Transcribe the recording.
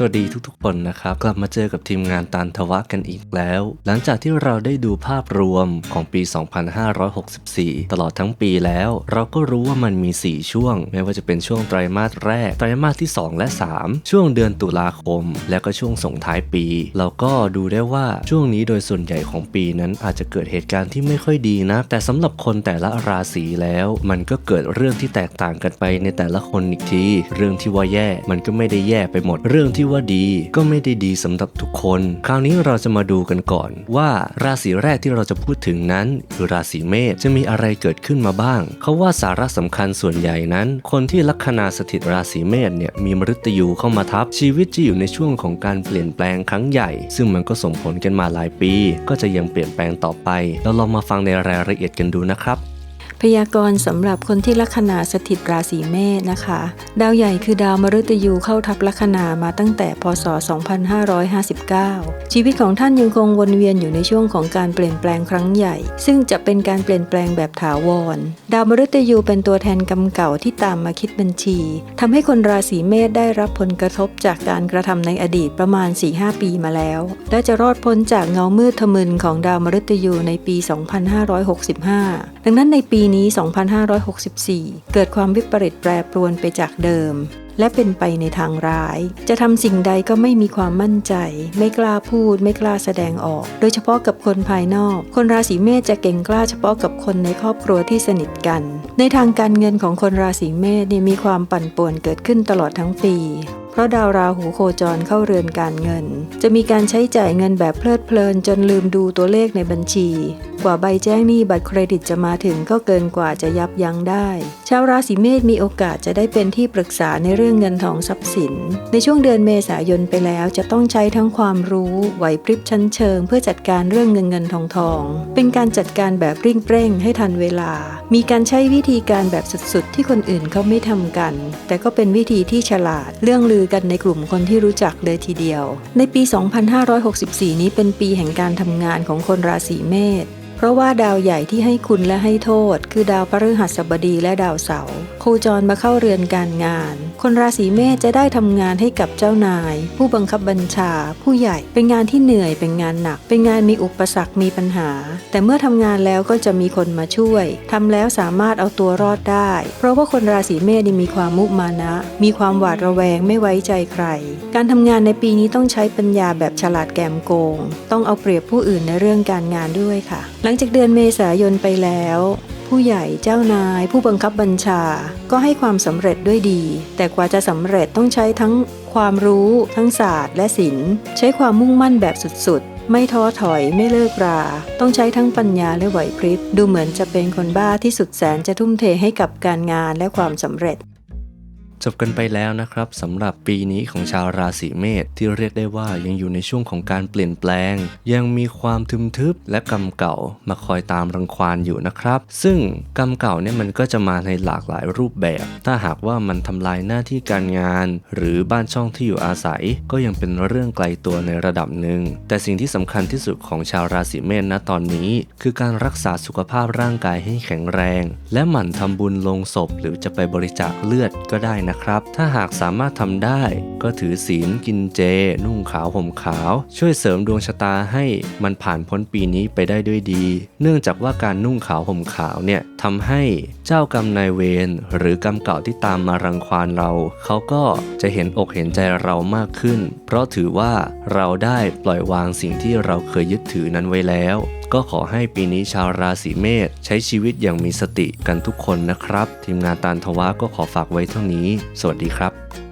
สวัสดีทุกๆคนนะครับ กลับมาเจอกับทีมงานตันทวะกันอีกแล้ว หลังจากที่เราได้ดูภาพรวมของปี 2564 ตลอดทั้งปีแล้ว เราก็รู้ว่ามันมี 4 ช่วง ไม่ว่าจะเป็นช่วงไตรมาสแรก ไตรมาสที่ 2 และ 3 ช่วงเดือนตุลาคม และก็ช่วงส่งท้ายปี เราก็ดูได้ว่าช่วงนี้โดยส่วนใหญ่ของปีนั้นอาจจะเกิดเหตุการณ์ที่ไม่ค่อยดีนะ แต่สำหรับคนแต่ละราศีแล้ว มันก็เกิดเรื่องที่แตกต่างกันไปในแต่ละคนอีกที เรื่องที่ว่าแย่มันก็ไม่ได้แย่ไปหมดเรื่องที่ว่าดีก็ไม่ได้ดีสำหรับทุกคน คราวนี้เราจะมาดูกันก่อน ว่าราศีแรกที่เราจะพูดถึงนั้น คือราศีเมษจะมีอะไรเกิดขึ้นมาบ้าง เขาว่าสาระสำคัญส่วนใหญ่นั้น คนที่ลัคนาสถิตราศีเมษเนี่ยมีมฤตยูเข้ามาทับชีวิตจะอยู่ในช่วงของการเปลี่ยนแปลงครั้งใหญ่ ซึ่งมันก็ส่งผลกันมาหลายปี ก็จะยังเปลี่ยนแปลงต่อไป เราลองมาฟังในรายละเอียดกันดูนะครับ พยากรณ์สำหรับคนที่ลัคนาสถิตราศีเมษนะคะ ดาวใหญ่คือดาวมฤตยูเข้าทับลัคนามาตั้งแต่พศ 2559 ชีวิตของท่านยังคงวนเวียนอยู่ในช่วงของการเปลี่ยนแปลงครั้งใหญ่ ซึ่งจะเป็นการเปลี่ยนแปลงแบบถาวร ดาวมฤตยูเป็นตัวแทนกรรมเก่าที่ตามมาคิดบัญชีทำให้คนราศีเมษได้รับผลกระทบจากการกระทำในอดีตประมาณ 4-5 ปีมาแล้ว และจะรอดพ้นจากเงามืดทะมึนของดาวมฤตยูในปี 2565 ดังนั้นในปีนี้ 2564 เกิดความวิปริตแปรปรวนไปจากเดิม และเป็นไปในทางร้าย จะทำสิ่งใดก็ไม่มีความมั่นใจ ไม่กล้าพูด ไม่กล้าแสดงออก โดยเฉพาะกับคนภายนอก คนราศีเมษจะเก่งกล้าเฉพาะกับคนในครอบครัวที่สนิทกัน ในทางการเงินของคนราศีเมษเนี่ยมีความปั่นป่วนเกิดขึ้นตลอดทั้งปีเพราะดาวราหูโคจรเข้าเรือนการเงิน จะมีการใช้จ่ายเงินแบบเพลิดเพลินจนลืมดูตัวเลขในบัญชีกว่าใบแจ้งหนี้บัตรเครดิตจะมาถึงก็เกินกว่าจะยับยั้งได้ ชาวราศีเมษมีโอกาสจะได้เป็นที่ปรึกษาในเรื่องเงินทองทรัพย์สิน ในช่วงเดือนเมษายนไปแล้วจะต้องใช้ทั้งความรู้ไหวพริบชั้นเชิง เพื่อจัดการเรื่องเงินเงินทองทอง เป็นการจัดการแบบริ่งเร่งให้ทันเวลา มีการใช้วิธีการแบบสุดๆ ที่คนอื่นเขาไม่ทำกัน แต่ก็เป็นวิธีที่ฉลาดเรื่องลือกันในกลุ่มคนที่รู้จักเลยทีเดียว ในปี 2564 นี้เป็นปีแห่งการทำงานของคนราศีเมษเพราะว่าดาวใหญ่ที่ให้คุณและให้โทษ คือดาวพฤหัสบดีและดาวเสาร์โคจรมาเข้าเรือนการงาน คนราศีเมษจะได้ทำงานให้กับเจ้านาย ผู้บังคับบัญชา ผู้ใหญ่เป็นงานที่เหนื่อยเป็นงานหนัก เป็นงานมีอุปสรรคมีปัญหา แต่เมื่อทำงานแล้วก็จะมีคนมาช่วยทำแล้วสามารถเอาตัวรอดได้ เพราะว่าคนราศีเมษมีความมุมานะ มีความหวาดระแวงไม่ไว้ใจใคร การทำงานในปีนี้ต้องใช้ปัญญาแบบฉลาดแกมโกง ต้องเอาเปรียบผู้อื่นในเรื่องการงานด้วยค่ะลังจากเดือนเมษายนไปแล้ว ผู้ใหญ่เจ้านาย ผู้บังคับบัญชา ก็ให้ความสำเร็จด้วยดี แต่กว่าจะสำเร็จต้องใช้ทั้งความรู้ ทั้งศาสตร์ และศิลป์ ใช้ความมุ่งมั่นแบบสุดๆ ไม่ท้อถอยไม่เลิกรา ต้องใช้ทั้งปัญญาและไหวพริบ ดูเหมือนจะเป็นคนบ้าที่สุดแสนจะทุ่มเทให้กับการงานและความสำเร็จ จบกันไปแล้วนะครับสำหรับปีนี้ของชาวราศีเมษที่เรียกได้ว่ายังอยู่ในช่วงของการเปลี่ยนแปลง ยังมีความทึมทึบและกรรมเก่ามาคอยตามรังควานอยู่นะครับ ซึ่งกรรมเก่าเนี่ยมันก็จะมาในหลากหลายรูปแบบ ถ้าหากว่ามันทำลายหน้าที่การงาน หรือบ้านช่องที่อยู่อาศัย ก็ยังเป็นเรื่องไกลตัวในระดับหนึ่งแต่สิ่งที่สำคัญที่สุดของชาวราศีเมษณตอนนี้ คือการรักษาสุขภาพร่างกายให้แข็งแรง และหมั่นทำบุญลงศพ หรือจะไปบริจาคเลือดก็ได้นะครับ ถ้าหากสามารถทำได้ ก็ถือศีลกินเจ นุ่งขาวห่มขาว ช่วยเสริมดวงชะตาให้มันผ่านพ้นปีนี้ไปได้ด้วยดี เนื่องจากว่าการนุ่งขาวห่มขาวเนี่ยทำให้เจ้ากรรมนายเวรหรือกรรมเก่าที่ตามมารังควานเรา เขาก็จะเห็นอกเห็นใจเรามากขึ้น เพราะถือว่าเราได้ปล่อยวางสิ่งที่เราเคยยึดถือนั้นไว้แล้วก็ขอให้ปีนี้ชาวราศีเมษใช้ชีวิตอย่างมีสติกันทุกคนนะครับ ทีมงานตานทวะก็ขอฝากไว้เท่านี้ สวัสดีครับ